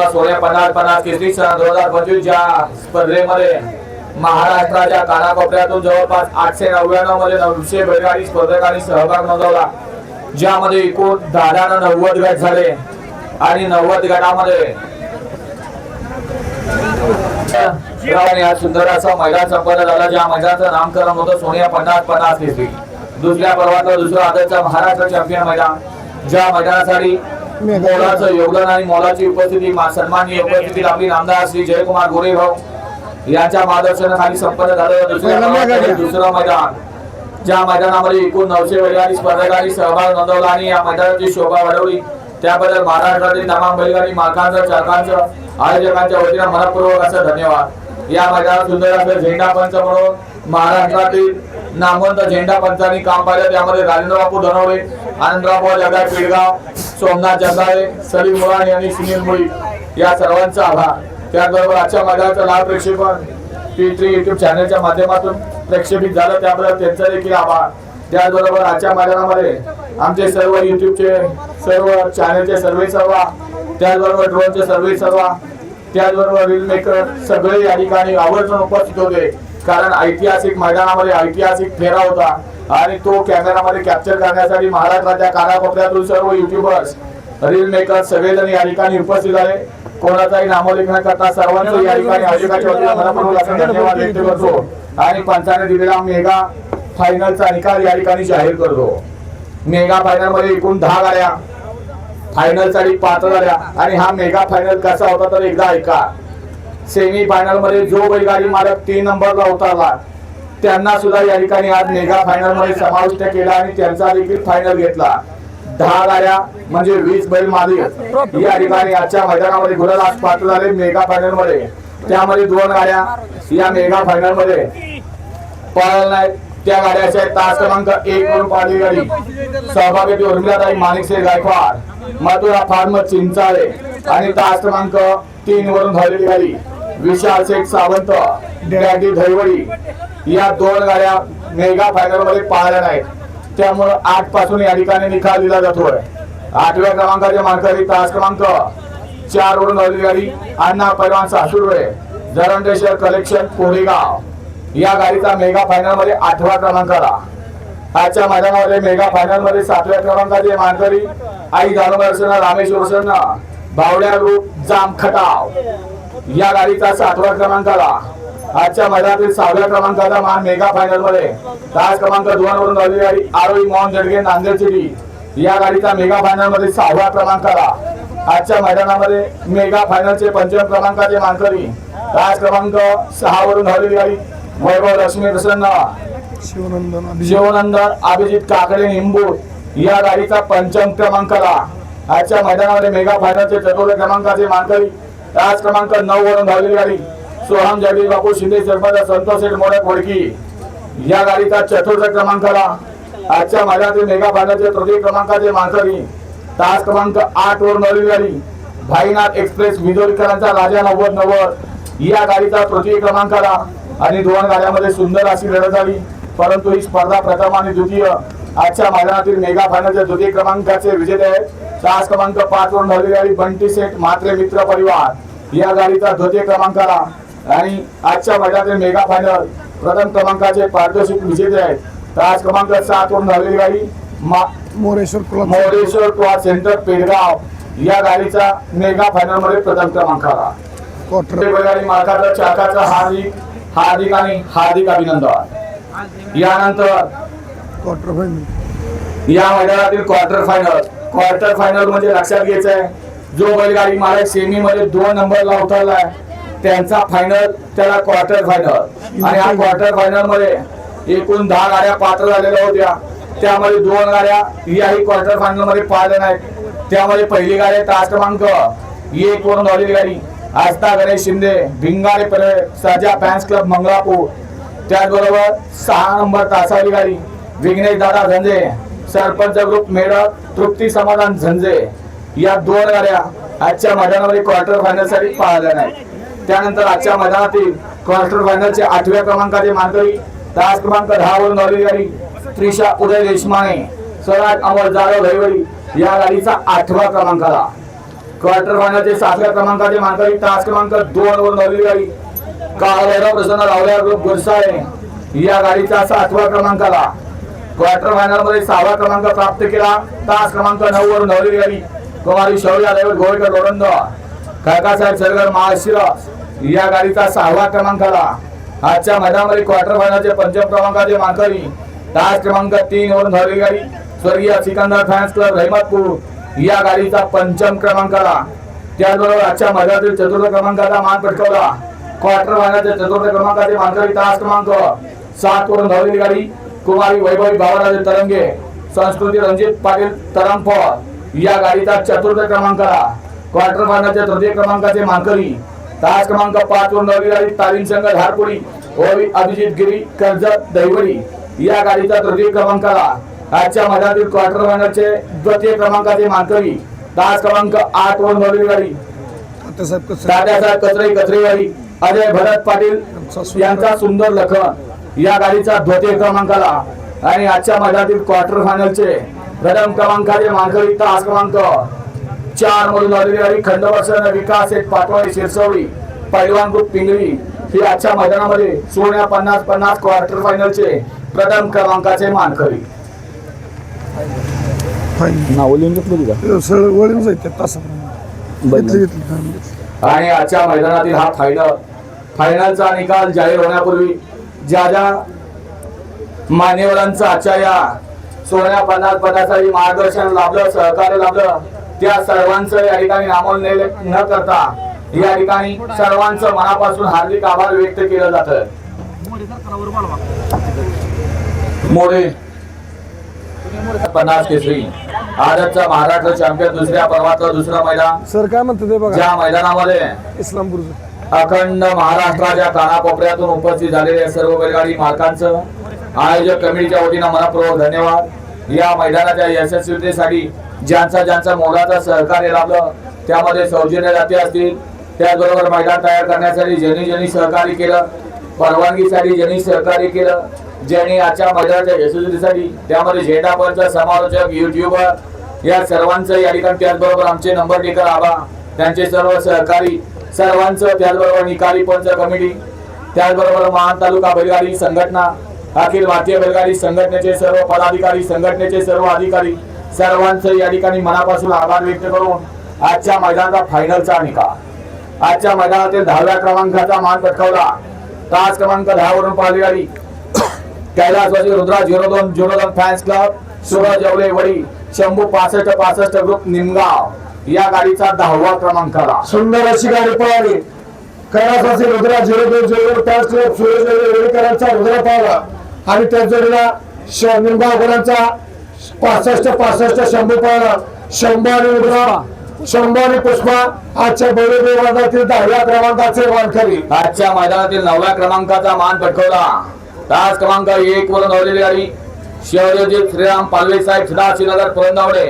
सोळा पन्नास पन्नास केसरी सन दोन हजार पंचवीस च्या स्पर्धेमध्ये महाराष्ट्राच्या कानाकोपऱ्यातून जवळपास आठशे नव्याण्णवमध्ये नऊशे बैलगाडी स्पर्धकांनी सहभाग नोंदवला ज्यामध्ये एकूण दादानं नव्वद गट झाले आणि नव्वद गटामध्ये या सुंदर असा मैदान संपन्न झाला ज्या मैदानाचं नामकरण होतं सोनिया पन्नास पन्नास केसरी दुसऱ्या पर्वातला दुसरा आदरचा महाराष्ट्र चॅम्पियन मैदान ज्या मैदानासाठी मोलाचं योगदान आणि मोलाची उपस्थिती सन्माननीय उपस्थिती आपली नामदार श्री जयकुमार गोरे भाऊ यांच्या मार्गदर्शनाखाली संपन्न झालं. पर्वातलं दुसरं मैदान. ज्या मैदानामध्ये एकूण नऊशे बैलगाडी स्पर्धकांनी सहभाग नोंदवला आणि या मैदानाची शोभा वाढवली. त्याबद्दल महाराष्ट्रातील तमाम बैलगाडी मालकांचं चालकांचं आयोजकांच्या वतीनं मनपूर्वक असं धन्यवाद. या मैदानात सुंदर असं झेंडा पंच म्हणून महाराष्ट्रातील नामवंत झेंडा पंचांनी काम पाहिलं. त्यामध्ये राजेंद्र बापू धनवडे आनंदराव जगाय पिळगाव सोमनाथ जगाळे सलीम मुराणी आणि सुनील मुळी. या सर्वांचा आभार. त्याचबरोबर आजच्या मैदानाचं लाभ प्रेक्षेपण टी थ्री युट्यूब चॅनलच्या माध्यमातून प्रक्षेपित झालं. त्याबद्दल त्यांचा देखील आभार. त्याचबरोबर आजच्या मैदानामध्ये आमचे सर्व युट्यूबचे सर्व चॅनलचे सर्वे सर्व त्याचबरोबर ड्रोनचे सर्वे सर्व त्याचबरोबर रील मेकर सगळे या ठिकाणी आवर्जून उपस्थित होते. कारण ऐतिहासिक मैदानामध्ये ऐतिहासिक फेरा होता आणि तो कॅमेरामध्ये कॅप्चर करण्यासाठी महाराष्ट्राच्या कानाकोपऱ्यातून सर्व युट्यूबर्स रील मेकर सगळेजण या ठिकाणी उपस्थित आले कोणाचाही नामोल्लेख न करता सर्वांचं या ठिकाणी धन्यवाद व्यक्त करतो. आणि पंचाने दिलेला मेगा फायनलचा निकाल या ठिकाणी जाहीर करतो. मेगा फायनलमध्ये एकूण दहा गाड्या फायनलसाठी पात्र झाल्या आणि हा मेगा फायनल कसा होता तर एकदा ऐका. सेमी फायनलमध्ये जो बैलगाडी मालक तीन नंबरला उतरला त्यांना सुद्धा या ठिकाणी आज मेगा फायनलमध्ये समाविष्ट केला आणि त्यांचा देखील फायनल घेतला. दहा गाड्या म्हणजे वीस बैल मालिक या ठिकाणी आजच्या मैदानामध्ये गुलाल पात्र झाले मेगा फायनलमध्ये त्यामध्ये दोन गाड्या या मेगा फायनलमध्ये पळाल्या नाहीत त्या गाड्याच्या तास क्रमांक एक वरून पाडली गाडी सहभागी उर्मिलाताई माणिकसे गायकवाड मथुरा फार्म चिंचाळे आणि तास क्रमांक तीन वरून धावलेली गाडी. विशाल शेख सावंत डॅडी धैवडी या दोन गाड्या मेगा फायनलमध्ये पाळल्या नाहीत. त्यामुळे आठपासून या ठिकाणी निकाल दिला जातोय. आठव्या क्रमांकाचे मानकरी तास क्रमांक चार वरून धावलेली गाडी अण्णा पैलवान सासुर्वे जरंडेश्वर कलेक्शन कोरेगाव. या गाडीचा मेगा फायनलमध्ये आठवा क्रमांक आला. आजच्या मैदानामध्ये मेगा फायनलमध्ये सातव्या क्रमांकाचे मानकरी आई दानोबा रामेश्वर बावड्या रूप जाम खटाव या गाडीचा सातवा क्रमांक आला आजच्या मैदानातील सहाव्या क्रमांकाचा मान मेगा फायनलमध्ये तास क्रमांक दोन वरून धावलेली गाडी आरोही मोहन जडगे नांदेड सिटी. या गाडीचा मेगा फायनलमध्ये सहावा क्रमांक आला आजच्या मैदानामध्ये मेगा फायनलचे पंचम क्रमांकाचे मानकरी. तास क्रमांक सहा वरून धावलेली गाडी वैभव लक्ष्मी प्रसन्न. शिवनंदन अभिजित काकडे निंबू या गाडीचा पंचम क्रमांक आला आजच्या मैदानामध्ये मेगा फायनलचे चतुर्थ क्रमांकाचे मानकरी. तास क्रमांक नऊ वरून धावलेली गाडी. सोहम जगदीश बापू शिंदे सरपंच संतोष शेठ मोडक फोडकी या गाडीचा चतुर्थ क्रमांकाला आजच्या मैदानातील मेगा भागाचे तृतीय क्रमांकाचे मांसरी तास क्रमांक आठ वरून धावलेली गाडी. भाईनाथ एक्सप्रेस विजोरीकरांचा राजा नव्वद नव्वद. या गाडीचा तृतीय क्रमांकाला आणि दोन गाड्यामध्ये सुंदर अशी लढत झाली. परंतु ही स्पर्धा प्रथम आणि द्वितीय आजच्या मैदानातील मेगा फायनलच्या द्वितीय क्रमांकाचे विजेते आहेत. तास क्रमांक पाच वरून धावलेली गाडी बंटी सेठ म्हात्रे मित्र परिवार. या गाडीचा द्वितीय क्रमांक आला आणि आजच्या मैदानातील मेगा फायनल प्रथम क्रमांकाचे पारितोषिक विजेते आहेत. तास क्रमांक सात वरून धावलेली गाडी मा मोरेश्वर मोरेश्वर क्रॉस सेंटर पेडगाव. या गाडीचा मेगा फायनलमध्ये प्रथम क्रमांक आला क्वार्टर बैलगाडी मालकाचं चाकाचं हार्दिक हार्दिक आणि हार्दिक अभिनंदन. यानंतर क्वार्टर फायनल. या मैदानातील क्वार्टर फायनल. क्वार्टर फायनलमध्ये लक्षात घ्यायचं आहे जो बैलगाडी मालक सेमी मध्ये दोन नंबरला उतरलाय त्यांचा फायनल त्याला क्वार्टर फायनल आणि या क्वार्टर फायनलमध्ये एकूण दहा गाड्या पात्र झालेल्या होत्या. त्यामध्ये दोन गाड्या याही क्वार्टर फायनलमध्ये पाहिल्या नाहीत. त्यामध्ये पहिली गाडी तास क्रमांक एक वरून धावलेली गाडी. आस्था गणेश शिंदे भिंगारे परे साजा फॅन्स क्लब मंगळापूर त्याचबरोबर सहा नंबर तासावली गाडी. विघ्नेश दादा झंजे सरपंच ग्रुप मेळक तृप्ती समाधान झंझे या दोन गाड्या आजच्या मैदानामध्ये क्वार्टर फायनलसाठी पाहिल्या नाही त्यानंतर आजच्या मैदानातील क्वार्टर फायनलचे आठव्या क्रमांकाचे मानकरी तास क्रमांक दहा वरून गाडी त्रिशा उदय देशमाने स्वराज अमर जाधव धैवडी या गाडीचा आठवा क्रमांक आला. क्वार्टर फायनलचे सातव्या क्रमांकाचे मानकरी तास क्रमांक दोन वर नवली गाडी काळभैरव प्रसन्न रावल्या ग्रुप गुरसाळे या गाडीचा क्रमांक आला. क्वार्टर फायनलमध्ये सहावा क्रमांक प्राप्त केला. तास क्रमांक नऊ वरून धावली गाडी. कुमारी शौर्या दैवत गोवेकर लोडंद काकासाहेब सरगर महाशिरस या गाडीचा सहावा क्रमांक आला. आजच्या मैदानामध्ये क्वार्टर फायनलचे पंचम क्रमांकाचे मानकरी तास क्रमांक तीन वरून धावली गाडी. स्वर्गीय सिकंदर फॅन्स क्लब रहिमतपूर. या गाडीचा पंचम क्रमांक आला. त्याचबरोबर आजच्या मैदानातील चतुर्थ क्रमांकाचा मान पटकावला. क्वार्टर फायनलच्या चतुर्थ क्रमांकाचे मानकरी तास क्रमांक सात वरून धावलेली गाडी. कुमारी वैभवी बाबाराजे तरंगे संस्कृती रणजित पाटील तरंगफळ या गाडीचा चतुर्थ क्रमांकाला क्वार्टर फायनलच्या तृतीय क्रमांकाचे मानकरी तास क्रमांक पाच वरून धावलेली गाडी तालीम संघ धारपुरी ओवी अभिजित गिरी कर्जत दैवडी या गाडीचा तृतीय क्रमांकाला आजच्या मैदानातील क्वार्टर फायनलचे द्वितीय क्रमांकाचे मानकरी तास क्रमांक आठ वरून धावलेली गाडी दादासाहेब कचरे कचरेवाडी अजय भरत पाटील यांचा सुंदर लखन. या गाडीचा द्वितीय क्रमांकाला. आणि आजच्या मैदानातील क्वार्टर फायनलचे प्रथम क्रमांकाचे मानकरी तास क्रमांक चार मधून आलेली गाडी खंडवर्षण विकास एक पाटवाडी शिरसवडी पैलवान ग्रुप पिंगळी. ही आजच्या मैदानामध्ये सोन्या पन्नास पन्नास क्वार्टर फायनलचे प्रथम क्रमांकाचे मानकरी. आणि आजच्या मैदानातील हा फायनल फायनलचा निकाल जाहीर होण्यापूर्वी ज्या ज्या मान्यवरांचा आजच्या या सोन्या पन्नास पदासाठी मार्गदर्शन लाभलं सहकार्य लाभलं त्या सर्वांचं या ठिकाणी नामोल्लेख न करता या ठिकाणी सर्वांचं मनापासून हार्दिक आभार व्यक्त केलं जात मोडे पन्नास केसरी. आजचा महाराष्ट्र चॅम्पियन दुसऱ्या पर्वातलं दुसरं मैदान. सर काय म्हणतं ज्या मैदानामध्ये इस्लामपूरचं. अखंड महाराष्ट्राच्या कानाकोपऱ्यातून उपस्थित झालेल्या सर्व बैलगाडी मालकांचं आयोजक कमिटीच्या वतीनं मनपूर्वक धन्यवाद. या मैदानाच्या यशस्वीतेसाठी ज्यांचा ज्यांचा मोलाचा सहकार्य लाभलं त्यामध्ये सौजन्य जाती असतील. त्याचबरोबर मैदान तयार करण्यासाठी ज्यांनी ज्यांनी सहकार्य केलं परवानगीसाठी ज्यांनी सहकार्य केलं ज्यांनी आजच्या मैदानाच्या यशस्वीतेसाठी त्यामध्ये झेंडा पंच समालोचक युट्यूबर या सर्वांचं या ठिकाणी त्याचबरोबर आमचे नंबर टेकर आबा त्यांचे सर्व सहकारी सर्वांचं त्याचबरोबर निकाली पंच कमिटी त्याचबरोबर महान तालुका बैलगाडी संघटना अखिल भारतीय बैलगाडी संघटनेचे सर्व पदाधिकारी संघटनेचे सर्व अधिकारी सर्वांचं या ठिकाणी मनापासून आभार व्यक्त करून आजच्या मैदानाचा फायनलचा निकाल. आजच्या मैदानातील दहाव्या क्रमांकाचा मान पटकावला. तास क्रमांक दहा वरून पाहिली गाडी. कैलासवासी रुद्रा झिरो दोन झिरो दोन फॅन्स क्लब सुरज जवळे वडी शंभू पासष्ट पासष्ट ग्रुप निमगाव. या गाडीचा दहावा क्रमांकाला सुंदर अशी गाडी पळाली. रुद्रा झिरो दोन झिरो त्याच क्लब सूरज रेडकरांचा रुद्रा पावला आणि त्या जोडीला निंबाळकरांचा पासष्ट पासष्ट शंभू पावला शंभू आणि रुद्रा शंभू आणि पुष्पा आजच्या बैलगाडी वर्गातील दहाव्या क्रमांकाचे वानखरी आजच्या मैदानातील नवव्या क्रमांकाचा मान पटकवला. तास क्रमांक एक वरून धावलेली गाडी. शिवयोजित श्रीराम पालवे साहेब सदाशिवनगर पुरंदावडे.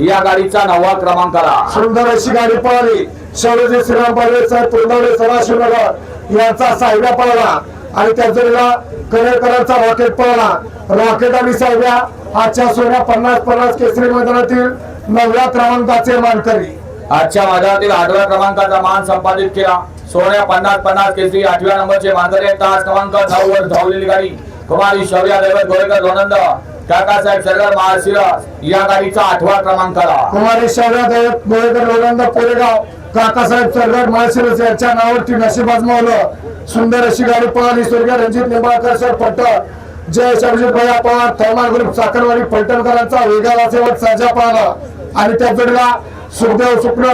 या गाडीचा नववा क्रमांकाला सुंदर अशी गाडी पळाली. शौर्यजी श्रीराम पालवे साहेब पुरंदवडे सदाशिवनगर यांचा साहेबा पळाला. आणि त्या जोडीला कनेरकरांचा रॉकेट पळाला. रॉकेट आणि साहेब्या आजच्या सोन्या पन्नास पन्नास केसरी मैदानातील नवव्या क्रमांकाचे मानकरी. आजच्या मैदानातील आठव्या क्रमांकाचा मान संपादित केला. सोन्या पन्नास पन्नास केसरी आठव्या नंबरचे मानकरी तास क्रमांक नऊ वर धावलेली गाडी. कुमारी शौर्या दैवत गोरेकर लोणंद काकासाहेब सरदार महाशिरस या गाडीचा आठवा क्रमांकाला कुमारी शौर्या दैवत गोळेकर लोणंद कोरेगाव काकासाहेब सरदार माळशिरस यांच्या नावावरती नशीब आजमावलं. सुंदर अशी गाडी पळाली. स्वर्गीय रणजित निंबाळकर सर पट्ट जय शबजीत भैया पवार थैमान ग्रुप साखरवाडी पलटणकरांचा वेगाला सेवक साजा पळाला. आणि त्या जोडीला सुखदेव सुपण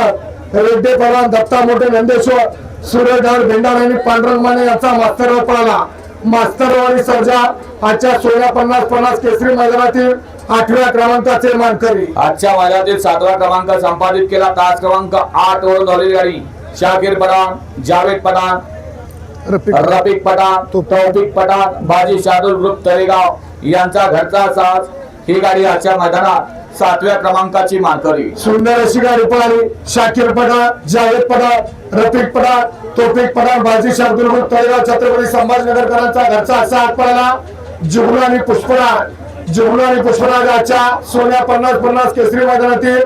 रेड्डे पवार दत्ता मोठे नंदेश्वर सूर्यधर भेंडार आणि पांडुरंग माने यांचा मास्तरराव पळाला. मास्तरराव आणि सर्जा आजच्या सोळा पन्नास पन्नास केसरी मैदानातील आठव्या क्रमांकाचे मानकरी. आजच्या मैदानातील सातवा क्रमांक संपादित केला. तास क्रमांक आठ वरून धावलेली गाडी. शाकीर पठाण जावेद पठाण रफिक पठाण. तौफिक पठाण बाजी शार्दुल ग्रुप तळेगाव यांचा घरचा साज ही गाडी आजच्या मैदानात सातव्या क्रमांकाची मानकरी सुंदर अशी गाडी पळाली. शाकीर पठाण जावेद पठाण रफिक पठाण तोफिक पठाण बाजी शार्दुल तळेगाव छत्रपती संभाजीनगरकरांचा घरचा असा हात पळाला. जुगनू आणि पुष्पराज जुगनू आणि पुष्पराज आजच्या सोन्या पन्नास पन्नास केसरी मैदानातील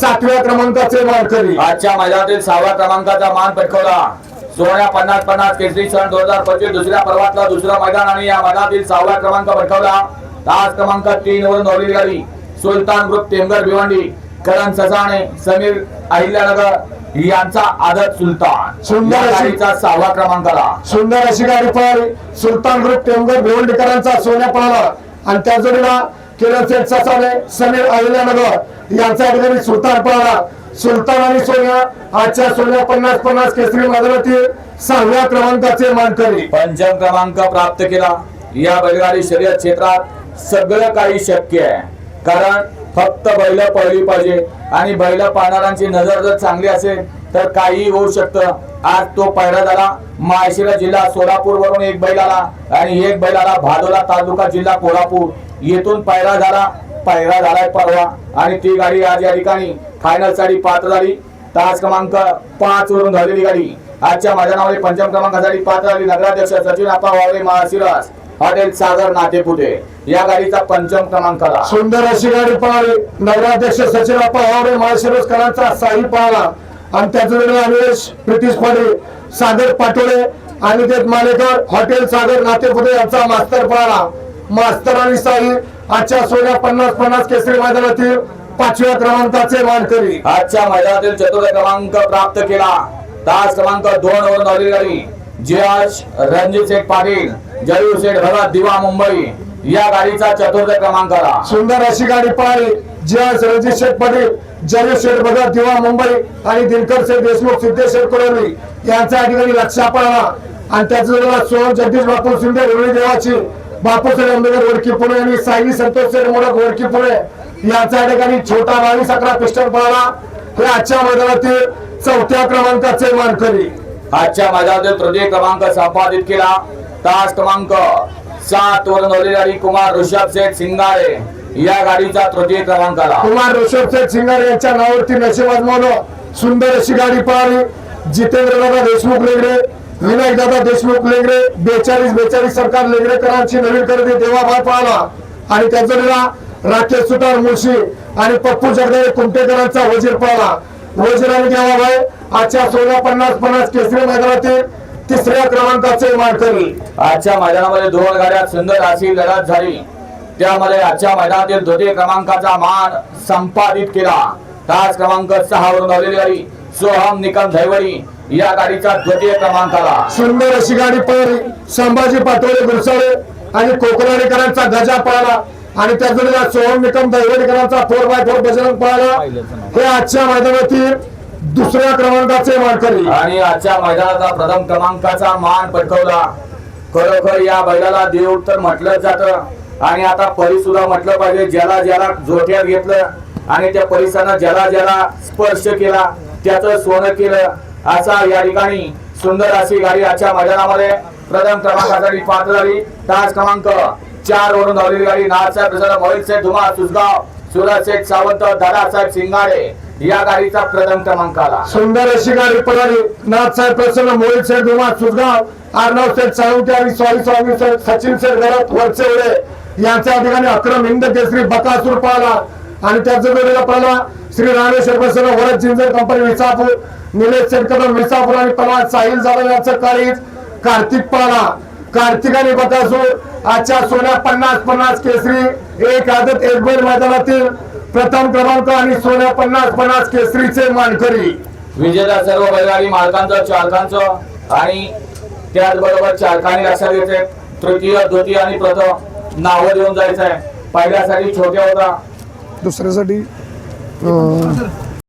सातव्या क्रमांकाचे मानकरी. आजच्या मैदानातील सहाव्या क्रमांकाचा मान पटकवला. सोळा पन्नास पन्नास केसरी सन दोन हजार पंचवीस दुसऱ्या पर्वातलं दुसरं मैदान आणि या मैदानातील सहाव्या क्रमांक पटकवला. तास क्रमांक तीन वरून नवरी गाडी. सुलतान ग्रुप टेमगर भिवंडी करण ससाणे समीर अहिल्यानगर यांचा आदत सुलतान. सुंदर गाडीचा सहावा क्रमांकाला सुंदर अशी गाडी पळाली. सुलतान ग्रुप टेमगर भिवंडीकरांचा सोन्या पळाला. आणि त्या जोडीला किरण शेठ ससाने समीर अहिल्यानगर यांचा अधिकारी सुलतान पळाला. सुलतान आणि सोन्या आजच्या सोन्या पन्नास पन्नास केसरी मैदानातील सहाव्या क्रमांकाचे मानकरी. पंचम क्रमांक प्राप्त केला. या बैलगाडी शर्यत क्षेत्रात सगळं काही शक्य आहे. कारण फक्त बैल पळली पाहिजे. आणि बैल पाळणाऱ्यांची नजर जर चांगली असेल तर काहीही होऊ शकतं. आज तो पहिला झाला माळशिरा जिल्हा सोलापूर वरून एक बैल आला. आणि एक बैल आला भादोला तालुका जिल्हा कोल्हापूर. येथून पैरा झाला पैरा झालाय परवा. आणि ती गाडी आज या ठिकाणी फायनलसाठी पात्र झाली. तास क्रमांक पाच वरून झालेली गाडी. आजच्या मैदानामध्ये पंचम क्रमांकासाठी पात्र झाली. नगराध्यक्ष सचिन आपा वावरे महाशिरास हॉटेल सागर नातेपुते या गाडीचा पंचम क्रमांक आला. सुंदर अशी गाडी पळाली नगराध्यक्ष सचिन अप्पा वावरे माळशिरसकरांचा साई पळाला आणि जोडीला अनिलेश प्रितीश पाटील सागर पाटोळे आणि ते मालेकर हॉटेल सागर नातेपुते यांचा मास्तर पळाला मास्तर आणि साई आजच्या सोळा पन्नास पन्नास केसरी मैदानातील पाचव्या क्रमांकाचे मानकरी. आजच्या मैदानातील चतुर्थ क्रमांक प्राप्त केला. तास क्रमांक दोन वरून झालेली गाडी. जयश रणजित शेठ पाटील जयू शेठ भगत दिवा मुंबई या गाडीचा चतुर्थ क्रमांक आला सुंदर अशी गाडी पळाली. जे रणजित शेठ पाटील जयू शेठ भगत दिवा मुंबई आणि दिनकर शेठ देशमुख सिद्धेश्वर शेठ कोळवली यांच्या ठिकाणी लक्षा पळाला. आणि त्याच्या सोहम जगदीश बापू शिंदे रुळी देवाची बापूसाहेब आंबेडकर ओळखी पुणे आणि साई संतोष शेठ मोडक ओळखी पुणे यांच्या ठिकाणी छोटा बावीस अकरा पिस्टल पळाला. हे आजच्या मैदानातील चौथ्या क्रमांकाचे मानकरी. आजच्या मैदानातील तृतीय क्रमांक संपादित केला. तास क्रमांक सात वरून झालेली कुमार ऋषभ शेठ सिंगारे या गाडीचा तृतीय क्रमांक आला कुमार ऋषभ शेठ सिंगारे यांच्या नावावरती नशीब आजमावलं. सुंदर अशी गाडी पळाली. जितेंद्र दादा देशमुख लेगडे विनायक दादा देशमुख लेगडे बेचाळीस बेचाळीस सरकार लेगडेकरांची नवीन खरेदी देवाभाई पळाला. आणि त्याचा राकेश सुतार मुळशी आणि पप्पू जगदाळे कुमटेकरांचा वजीर पळाला. वजीर आणि देवाभाई आजच्या सोळा पन्नास पन्नास केसरी मैदानातील तिसऱ्या क्रमांकाचे मानकरी. आजच्या मैदानामध्ये दोन गाड्या सुंदर अशी लढत झाली. त्यामध्ये आजच्या मैदानातील द्वितीय क्रमांकाचा मान संपादित केला. तास क्रमांक सहा वरून झालेली गाडी सोहम निकम धैवडी या गाडीचा द्वितीय क्रमांक आला. सुंदर अशी गाडी पळाली संभाजी पाटोळे गुरसाळे आणि कोकणाडेकरांचा गजा पळाला. आणि त्या जोडीला सोहम निकम दैवडीकरांचा फोर बाय फोर बजरंग पळाला हे आजच्या मैदानातील दुसऱ्या क्रमांकाचे मानकरी. आणि आजच्या मैदानाचा प्रथम क्रमांकाचा मान पटकवला. खरोखर या बैलाला देव तर म्हटलं जात. आणि आता परी सुद्धा म्हटलं पाहिजे ज्याला ज्याला जोठ्यात घेतलं आणि त्या परिसरानं ज्याला ज्याला स्पर्श केला त्याचं सोनं केलं असा या ठिकाणी सुंदर अशी गाडी आजच्या मैदानामध्ये प्रथम क्रमांकासाठी पात्र झाली तास क्रमांक चार वरून धावलेली गाडी नाथसाहेब प्रसन्न मोहित शेठ धुमा सुसगाव सुरज शेठ सावंत दादासाहेब सिंगारे या गाडीचा प्रथम क्रमांक आला सुंदर अशी गाडी पळाली. नाथसाहेब प्रसन्न मोहित शेठ धुमा सुसगाव अर्णव शेठ सावंत आणि स्वामी स्वामी सचिन शेठ गरत वरचेवडे यांच्या ठिकाणी अक्रम हिंद केसरी बकासूर पळाला. आणि त्याच्या जोडीला पळाला श्री रामेश्वर प्रसन्न वरद जिंजर कंपनी विसापूर. निलेश शेठ कदम विसापूर आणि पळा साहिल जाधव यांचं काळीज. कार्तिक पळाला. कार्तिक आणि बकासूर आजच्या सोन्या पन्नास पन्नास केसरी एक आदत एक बैल मैदानातील प्रथम क्रमांक आणि सोन्या पन्नास पन्नास केसरीचे मानकरी. विजेता सर्व बैलगाडी मालकांचं चालकांचं आणि त्याचबरोबर चालकांनी लक्षात घ्यायचंय तृतीय द्वितीय आणि प्रथम नावं देऊन जायचंय. पहिल्यासाठी छोट्या होता. दुसऱ्यासाठी